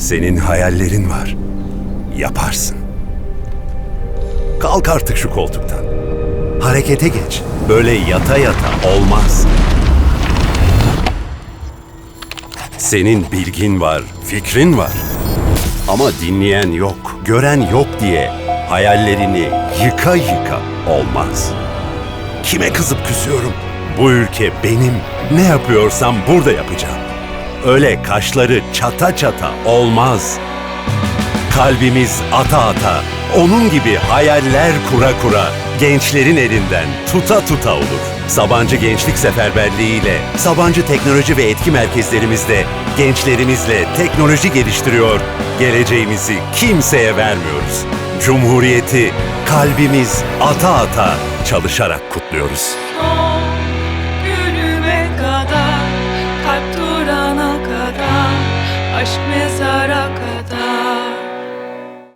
Senin hayallerin var. Yaparsın. Kalk artık şu koltuktan. Harekete geç. Böyle yata yata olmaz. Senin bilgin var, fikrin var. Ama dinleyen yok, gören yok diye hayallerini yıka yıka olmaz. Kime kızıp küsüyorum? Bu ülke benim. Ne yapıyorsam burada yapacağım. Öyle kaşları çata çata olmaz. Kalbimiz ata ata, onun gibi hayaller kura kura, gençlerin elinden tuta tuta olur. Sabancı Gençlik Seferberliği ile Sabancı Teknoloji ve Etki Merkezlerimizde gençlerimizle teknoloji geliştiriyor, geleceğimizi kimseye vermiyoruz. Cumhuriyeti kalbimiz ata ata çalışarak kutluyoruz. Son aşk mezara kadar.